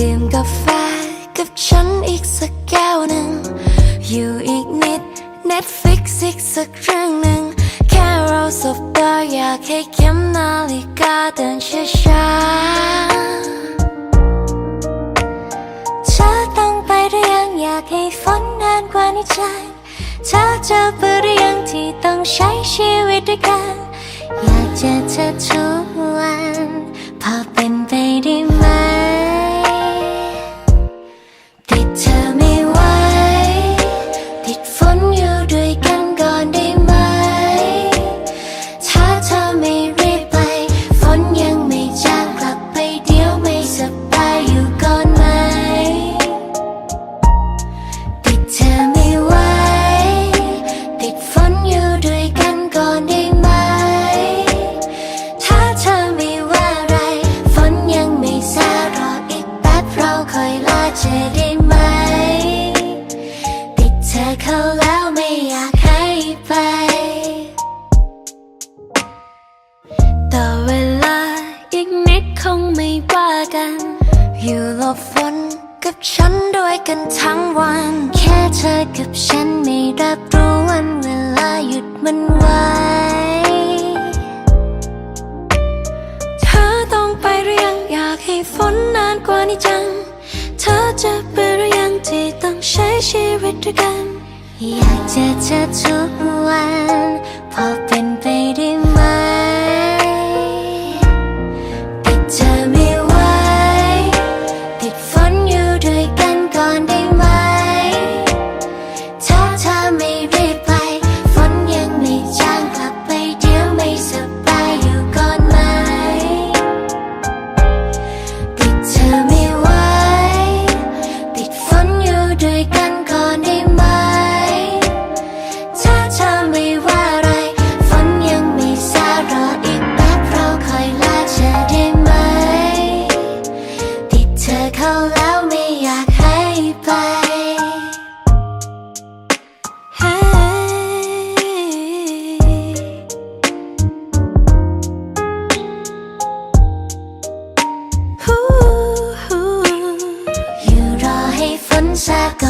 ดื่มกาแฟกับฉันอีกสักแก้วหนึ่ง อยู่อีกนิด Netflix อีกสักเรื่องหนึ่ง แค่เราสบตาอยากให้เข็มนาฬิกาเดินช้าๆเธอต้องไปหรือยังอยากให้ฝนนานกว่านี้ใจเธอจะเบื่อหรือยังที่ต้องใช้ชีวิตด้วยกัน อยากเจอเธอทุกวันพอเป็นไป แล้วไม่อยากให้ไป ต่อเวลาอีกนิดคงไม่ว่ากัน อยู่หลบฝนกับฉันด้วยกันทั้งวัน แค่เธอกับฉันไม่รับรู้วันเวลาหยุดมันไว้เธอต้องไปหรือยังอยากให้ฝนนานกว่านี้จัง เธอจะเบื่อหรือยังที่ต้องใช้ชีวิตด้วยกัน อยากจะเจอทุกวันพอเป็น さ